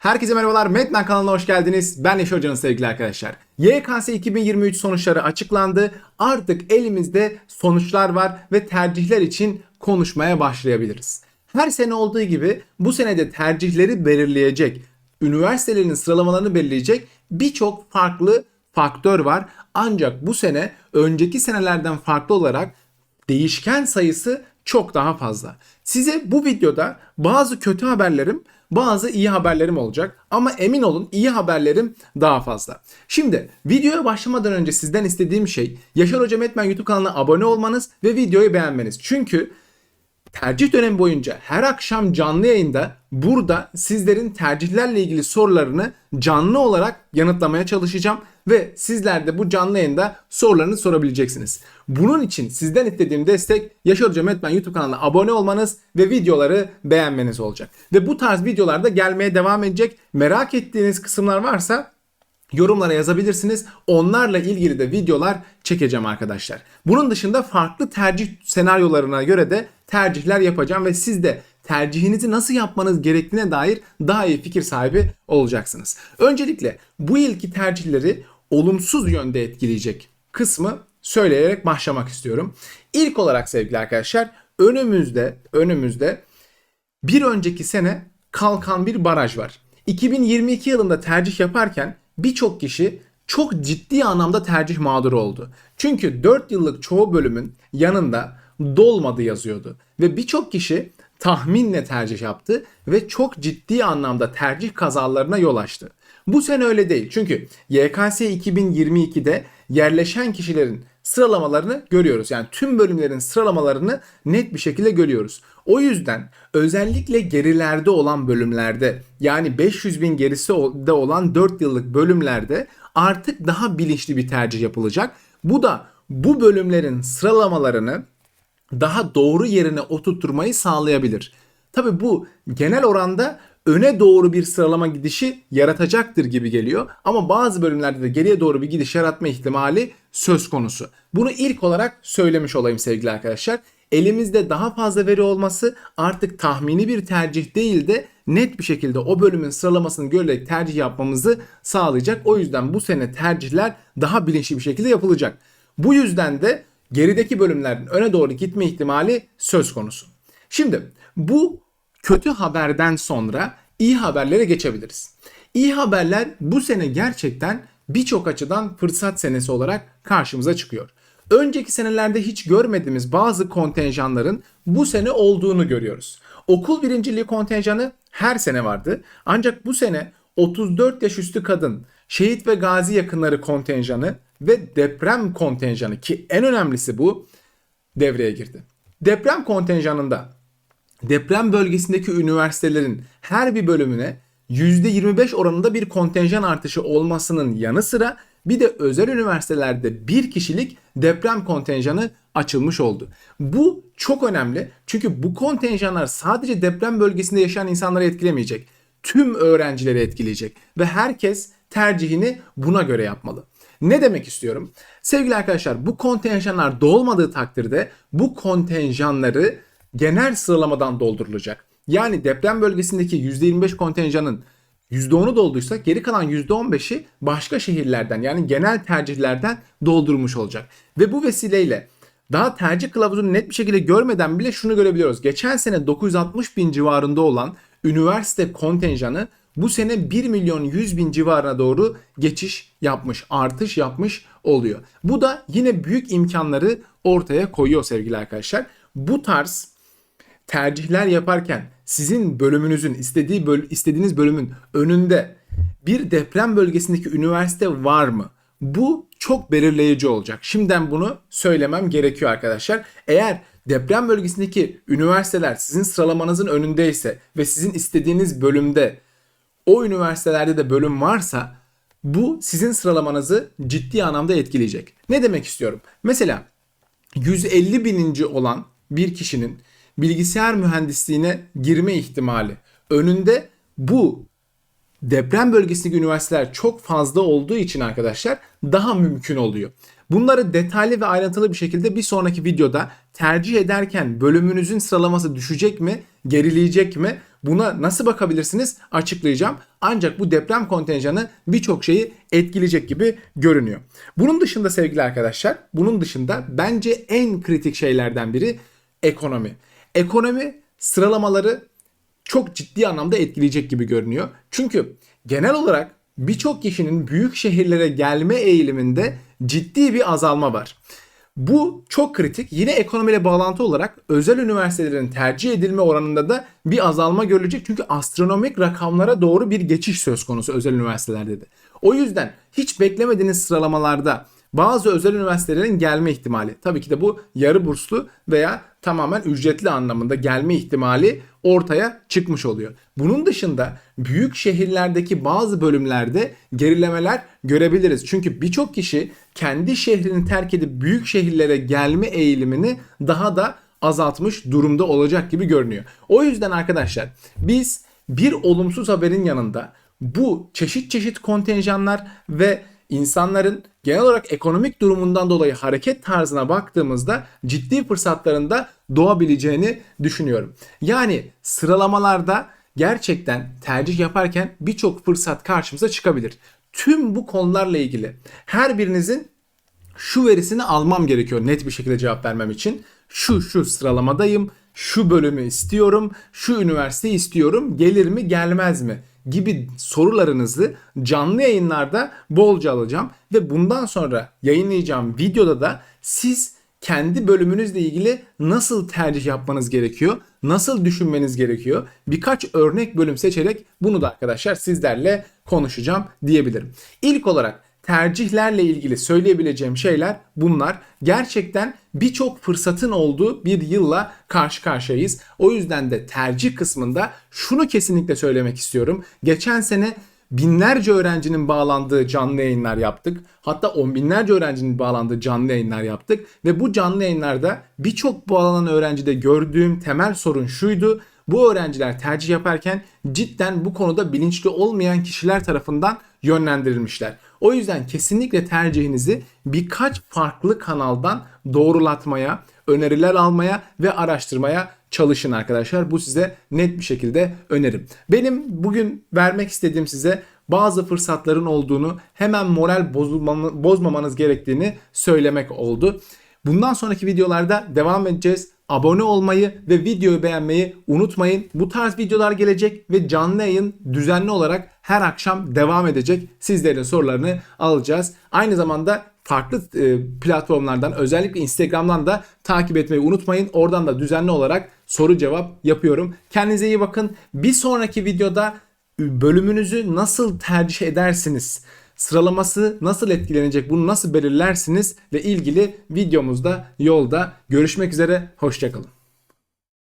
Herkese merhabalar. Metmen kanalına hoş geldiniz. Ben Neşe Hoca'nın sevgili arkadaşlar. YKS 2023 sonuçları açıklandı. Artık elimizde sonuçlar var ve tercihler için konuşmaya başlayabiliriz. Her sene olduğu gibi bu sene de tercihleri belirleyecek, üniversitelerin sıralamalarını belirleyecek birçok farklı faktör var. Ancak bu sene önceki senelerden farklı olarak değişken sayısı çok daha fazla. Size bu videoda bazı kötü haberlerim, bazı iyi haberlerim olacak ama emin olun iyi haberlerim daha fazla. Şimdi videoya başlamadan önce sizden istediğim şey Yaşar Hoca Metmen YouTube kanalına abone olmanız ve videoyu beğenmeniz. Çünkü tercih dönemi boyunca her akşam canlı yayında burada sizlerin tercihlerle ilgili sorularını canlı olarak yanıtlamaya çalışacağım ve sizler de bu canlı yayında sorularınızı sorabileceksiniz. Bunun için sizden istediğim destek Yaşar Hoca Metmen YouTube kanalına abone olmanız ve videoları beğenmeniz olacak. Ve bu tarz videolarda gelmeye devam edecek. Merak ettiğiniz kısımlar varsa yorumlara yazabilirsiniz. Onlarla ilgili de videolar çekeceğim arkadaşlar. Bunun dışında farklı tercih senaryolarına göre de tercihler yapacağım ve siz de tercihinizi nasıl yapmanız gerektiğine dair daha iyi fikir sahibi olacaksınız. Öncelikle bu ilki tercihleri olumsuz yönde etkileyecek kısmı söyleyerek başlamak istiyorum. İlk olarak sevgili arkadaşlar önümüzde önümüzde bir önceki sene kalkan bir baraj var. 2022 yılında tercih yaparken birçok kişi çok ciddi anlamda tercih mağduru oldu. Çünkü 4 yıllık çoğu bölümün yanında dolmadı yazıyordu. Ve birçok kişi tahminle tercih yaptı ve çok ciddi anlamda tercih kazalarına yol açtı. Bu sene öyle değil. Çünkü YKS 2022'de yerleşen kişilerin sıralamalarını görüyoruz. Yani tüm bölümlerin sıralamalarını net bir şekilde görüyoruz. O yüzden özellikle gerilerde olan bölümlerde yani 500 bin gerisi de olan 4 yıllık bölümlerde artık daha bilinçli bir tercih yapılacak. Bu da bu bölümlerin sıralamalarını daha doğru yerine oturtturmayı sağlayabilir. Tabi bu genel oranda öne doğru bir sıralama gidişi yaratacaktır gibi geliyor. Ama bazı bölümlerde de geriye doğru bir gidiş yaratma ihtimali söz konusu. Bunu ilk olarak söylemiş olayım sevgili arkadaşlar. Elimizde daha fazla veri olması artık tahmini bir tercih değil de net bir şekilde o bölümün sıralamasını görerek tercih yapmamızı sağlayacak. O yüzden bu sene tercihler daha bilinçli bir şekilde yapılacak. Bu yüzden de gerideki bölümlerin öne doğru gitme ihtimali söz konusu. Şimdi bu kötü haberden sonra iyi haberlere geçebiliriz. İyi haberler bu sene gerçekten birçok açıdan fırsat senesi olarak karşımıza çıkıyor. Önceki senelerde hiç görmediğimiz bazı kontenjanların bu sene olduğunu görüyoruz. Okul birinciliği kontenjanı her sene vardı. Ancak bu sene 34 yaş üstü kadın, şehit ve gazi yakınları kontenjanı ve deprem kontenjanı ki en önemlisi bu devreye girdi. Deprem kontenjanında deprem bölgesindeki üniversitelerin her bir bölümüne %25 oranında bir kontenjan artışı olmasının yanı sıra bir de özel üniversitelerde bir kişilik deprem kontenjanı açılmış oldu. Bu çok önemli çünkü bu kontenjanlar sadece deprem bölgesinde yaşayan insanları etkilemeyecek. Tüm öğrencileri etkileyecek ve herkes tercihini buna göre yapmalı. Ne demek istiyorum? Sevgili arkadaşlar bu kontenjanlar dolmadığı takdirde bu kontenjanları genel sıralamadan doldurulacak. Yani deprem bölgesindeki %25 kontenjanın %10'u dolduysa geri kalan %15'i başka şehirlerden yani genel tercihlerden doldurmuş olacak. Ve bu vesileyle daha tercih kılavuzunu net bir şekilde görmeden bile şunu görebiliyoruz. Geçen sene 960 bin civarında olan üniversite kontenjanı bu sene 1 milyon 100 bin civarına doğru geçiş yapmış, artış yapmış oluyor. Bu da yine büyük imkanları ortaya koyuyor sevgili arkadaşlar. Bu tarz tercihler yaparken sizin bölümünüzün istediği böl istediğiniz bölümün önünde bir deprem bölgesindeki üniversite var mı? Bu çok belirleyici olacak. Şimdiden bunu söylemem gerekiyor arkadaşlar. Eğer deprem bölgesindeki üniversiteler sizin sıralamanızın önündeyse ve sizin istediğiniz bölümde o üniversitelerde de bölüm varsa bu sizin sıralamanızı ciddi anlamda etkileyecek. Ne demek istiyorum? Mesela 150 bininci olan bir kişinin bilgisayar mühendisliğine girme ihtimali önünde bu deprem bölgesindeki üniversiteler çok fazla olduğu için arkadaşlar daha mümkün oluyor. Bunları detaylı ve ayrıntılı bir şekilde bir sonraki videoda tercih ederken bölümünüzün sıralaması düşecek mi, gerileyecek mi? Buna nasıl bakabilirsiniz açıklayacağım. Ancak bu deprem kontenjanı birçok şeyi etkileyecek gibi görünüyor. Bunun dışında sevgili arkadaşlar, bunun dışında bence en kritik şeylerden biri ekonomi. Ekonomi sıralamaları çok ciddi anlamda etkileyecek gibi görünüyor. Çünkü genel olarak birçok kişinin büyük şehirlere gelme eğiliminde ciddi bir azalma var. Bu çok kritik. Yine ekonomiyle bağlantı olarak özel üniversitelerin tercih edilme oranında da bir azalma görülecek. Çünkü astronomik rakamlara doğru bir geçiş söz konusu özel üniversitelerde de. O yüzden hiç beklemediğiniz sıralamalarda bazı özel üniversitelerin gelme ihtimali. Tabii ki de bu yarı burslu veya tamamen ücretli anlamında gelme ihtimali ortaya çıkmış oluyor. Bunun dışında büyük şehirlerdeki bazı bölümlerde gerilemeler görebiliriz. Çünkü birçok kişi kendi şehrini terk edip büyük şehirlere gelme eğilimini daha da azaltmış durumda olacak gibi görünüyor. O yüzden arkadaşlar biz bir olumsuz haberin yanında bu çeşit çeşit kontenjanlar ve insanların genel olarak ekonomik durumundan dolayı hareket tarzına baktığımızda ciddi fırsatların da doğabileceğini düşünüyorum. Yani sıralamalarda gerçekten tercih yaparken birçok fırsat karşımıza çıkabilir. Tüm bu konularla ilgili her birinizin şu verisini almam gerekiyor net bir şekilde cevap vermem için. Şu şu sıralamadayım, şu bölümü istiyorum, şu üniversiteyi istiyorum, gelir mi gelmez mi? Gibi sorularınızı canlı yayınlarda bolca alacağım ve bundan sonra yayınlayacağım videoda da siz kendi bölümünüzle ilgili nasıl tercih yapmanız gerekiyor, nasıl düşünmeniz gerekiyor birkaç örnek bölüm seçerek bunu da arkadaşlar sizlerle konuşacağım diyebilirim. İlk olarak tercihlerle ilgili söyleyebileceğim şeyler bunlar. Gerçekten birçok fırsatın olduğu bir yılla karşı karşıyayız. O yüzden de tercih kısmında şunu kesinlikle söylemek istiyorum. Geçen sene binlerce öğrencinin bağlandığı canlı yayınlar yaptık. Hatta on binlerce öğrencinin bağlandığı canlı yayınlar yaptık. Ve bu canlı yayınlarda birçok bağlanan öğrencide gördüğüm temel sorun şuydu. Bu öğrenciler tercih yaparken cidden bu konuda bilinçli olmayan kişiler tarafından yönlendirilmişler. O yüzden kesinlikle tercihinizi birkaç farklı kanaldan doğrulatmaya, öneriler almaya ve araştırmaya çalışın arkadaşlar. Bu size net bir şekilde önerim. Benim bugün vermek istediğim size bazı fırsatların olduğunu, hemen moral bozmamanız gerektiğini söylemek oldu. Bundan sonraki videolarda devam edeceğiz. Abone olmayı ve videoyu beğenmeyi unutmayın. Bu tarz videolar gelecek ve canlı yayın düzenli olarak her akşam devam edecek. Sizlerin sorularını alacağız. Aynı zamanda farklı e, platformlardan özellikle Instagram'dan da takip etmeyi unutmayın. Oradan da düzenli olarak soru cevap yapıyorum. Kendinize iyi bakın. Bir sonraki videoda bölümünüzü nasıl tercih edersiniz? Sıralaması nasıl etkilenecek? Bunu nasıl belirlersiniz? Ve ilgili videomuzda yolda görüşmek üzere. Hoşçakalın.